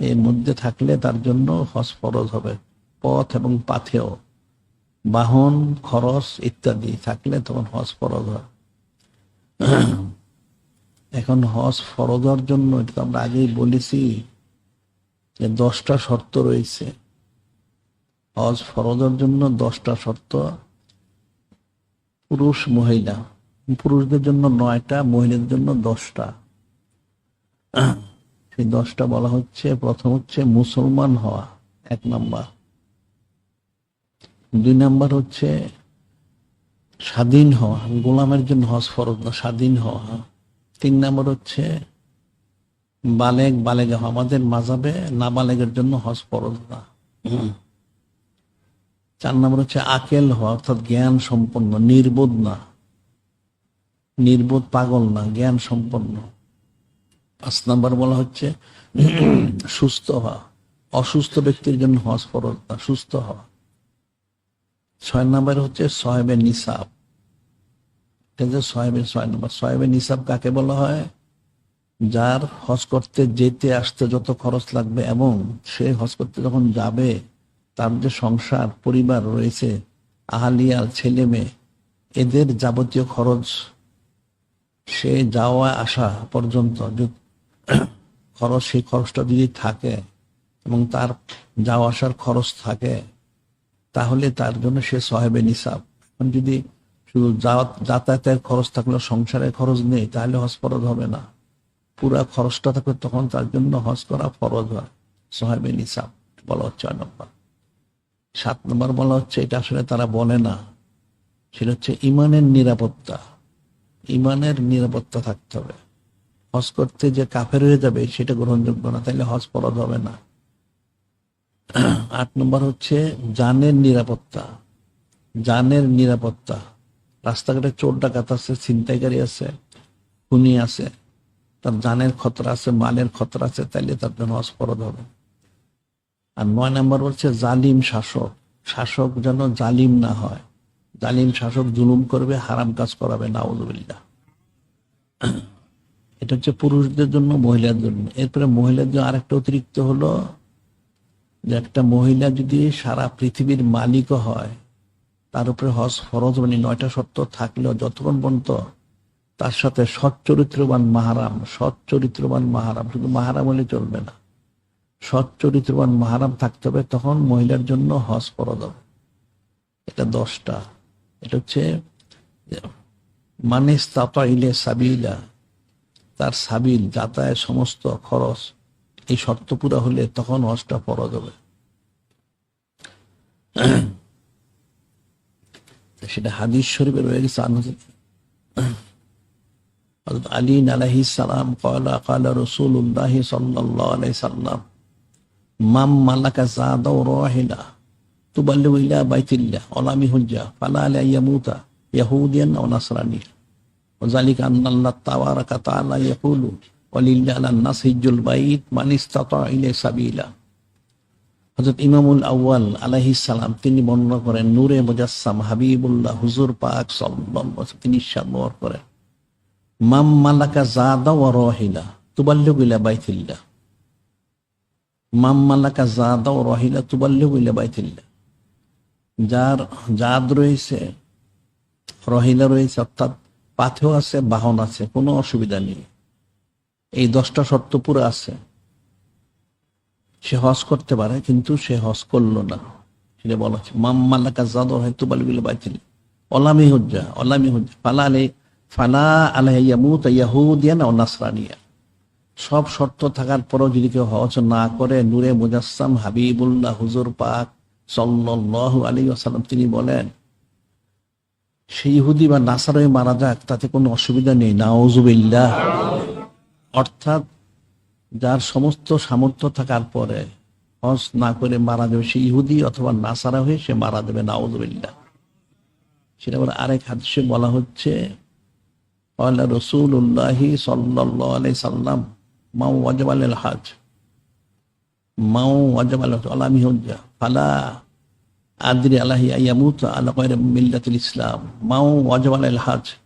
এর মধ্যে থাকলে তার জন্য হজ ফরজ হবে। পথ এবং পাথেও বাহন, খরচ ইত্যাদি থাকলে তখন হজ ফরজ হয়। এখন হজ ফরজ হওয়ার জন্য এটা তো আমরা আগেই বলেছি যে দশটা শর্ত রয়েছে। হজ ফরজের জন্য দশটা শর্ত, পুরুষ, মহিলা। পুরুষদের জন্য নয়টা, মহিলাদের জন্য দশটা। সেই দশটা বলা হচ্ছে প্রথম হচ্ছে মুসলমান হওয়া এক নাম্বার। দুই নাম্বার হচ্ছে স্বাধীন হওয়া গোলামের জন্য হজ ফরজ না স্বাধীন হওয়া। তিন নাম্বার হচ্ছে বালেগ বালেগে হওয়া। আমাদের মাজাবে না বালেগের জন্য হজ ফরজ না। চার নম্বর হচ্ছে আকেল হওয়া অর্থাৎ জ্ঞান সম্পন্ন নির্বোধ না। নির্বোধ পাগল না জ্ঞান সম্পন্ন। পাঁচ নাম্বার বলা হচ্ছে, সুস্থ হওয়া, অসুস্থ ব্যক্তির জন্য হজ ফরজ সুস্থ হওয়া। ছয় নম্বর হচ্ছে সহেবে নিসাব। সহেবের ছয় নম্বর। সহেবে নিসাব কাকে বলা হয়? যার হজ করতে যেতে আসতে যত খরচ লাগবে এবং সে হজ করতে যখন যাবে, তার যে সংসার, পরিবার রয়েছে আহালিয়ার ছেলে মেয়ে এদের যাবতীয় খরচ সে যাওয়া আসা পর্যন্ত খরচ, সেই খরচটা যদি থাকে এবং তার যাওয়া আসার খরচ থাকে, তাহলে তার জন্য সে সহেবে নিসাব। এখন যদি শুধু যাতায়াতের খরচ থাকলে সংসারের খরচ নেই, তাহলে হজ ফরজ হবে না। পুরা খরচটা থাকলে তখন তার জন্য হজ করা ফরজ হয়, সহেবে নিসাব বলা হচ্ছে ছয় নম্বর। সাত নম্বর বলা হচ্ছে, এটা আসলে তারা বলে না। সেটা হচ্ছে ইমানের নিরাপত্তা। ইমানের নিরাপত্তা থাকতে হবে। হজ করতে যে কাফের হয়ে যাবে, সেটা গ্রহণযোগ্য না তাহলে হজ ফরজ হবে না। আট নম্বর হচ্ছে জানের নিরাপত্তা। জানের নিরাপত্তা। রাস্তাঘাটে চোর ডাকাত আছে ছিনতাইকারী আছে, খুনি আছে, তার জানের খতরা আছে, মালের খতরা আছে, তাইলে তার জন্য হজ ফরজ হবে। আর নয় নম্বর হচ্ছে জালিম শাসক। শাসক যেন জালিম না হয়। জালিম শাসক জুলুম করবে, হারাম কাজ করাবে, নাউজুবিল্লাহ। এটা হচ্ছে পুরুষদের জন্য মহিলার জন্য। এরপরে মহিলার জন্য আরেকটা অতিরিক্ত হলো যে একটা মহিলা যদি সারা পৃথিবীর মালিকও হয়, তার উপরে হজ ফরজ মানে নয়টা শর্ত থাকলেও যতক্ষণ পর্যন্ত তার সাথে সৎ চরিত্রবান মাহারাম সৎ চরিত্রবান মাহারাম, শুধু মাহারাম হলে চলবে না সৎ চরিত্রবান মাহারাম থাকতে হবে, তখন মহিলার জন্য হজ ফরজ হবে। এটা দশটা। এটা হচ্ছে মানে তাতা ইলে সাবিলা। তার সাবিল, যাতায়াত সমস্ত খরচ, এই শর্ত পুরা হলে তখন হজটা পর যাবে সেটা হাদিস শরীফের রয়ে গেছে আলী আলাহি সালাম কয়লা রসুল সাল্লাহ সাল্লাম, মাম মালাকা জাদাও রহিলা তুবাল্লু ইলা বাইতিল্লা অলামি হুজ্জা ফালা আলাইয়া মুতা ইয়াহুদিয়ান وذلك أن الله تبارك وتعالى يقول ولله على الناس حج البيت من استطاع إليه سبيلا হজরত ইমামুল আউয়াল আলাইহিস সালাম তিনি বর্ণনা করেন নূরে মুজাসসাম হাবিবুল্লাহ হুজুর পাক সাল্লাল্লাহু আলাইহি ওয়াসাল্লাম তিনি ইরশাদ ব্যবহার করেন মাম মালাকা জাদা ওয়া রাহিলা তুবাল্লিগু ইলা বাইতিল্লাহ মাম মালাকা জাদা ওয়া রাহিলা তুবাল্লিগু ইলা বাইতিল্লাহ যার জাদ রয়েছে রহিলা রয়েছে অর্থাৎ পাথেও আছে, বাহন আছে, কোনো অসুবিধা নেই। এই দশটা শর্ত পুরো আছে। সে হজ করতে পারে, কিন্তু সে হজ করল না। সেটা বলা হচ্ছে মাম্মাল্লাকা জাদর হয়তো বালবিল বাইছিল অলামি হুজ্জা অলামি হুজ্জা। ফালা আলে ফালা আলাইয়ামুত ইয়াহুদিয়ান ও নাসরানিয়া। সব শর্ত থাকার পরও যদি কেউ হজ না করে, নূরে মুজাসসাম হাবিবুল্লাহ হুজুর পাক সাল্লাল্লাহু আলাইহি ওয়াসাল্লাম, তিনি বলেন সেই ইহুদি বা নাসারই মারা যাক, তাতে কোনো অসুবিধা নেই। নাউজুবিল্লাহ। অর্থাৎ যার সমস্ত সামর্থ্য থাকার পরে হজ না করে মারা যাবে সে ইহুদি অথবা নাসারা হয়ে সে মারা যাবে। নাউজুবিল্লাহ। সেটা আবার আরেক হাদিসে বলা হচ্ছে আল্লাহ রসুল্লাহি সাল্লাহ আলাই সাল্লাম, মাউ ওয়াজাব হাজ মাও ওয়াজাব আল আলামি হজ্জা। ফালা আদরি আল্লাহ মিল্লাতুল ইসলাম। মাও ওয়াজওয়াল হাজ।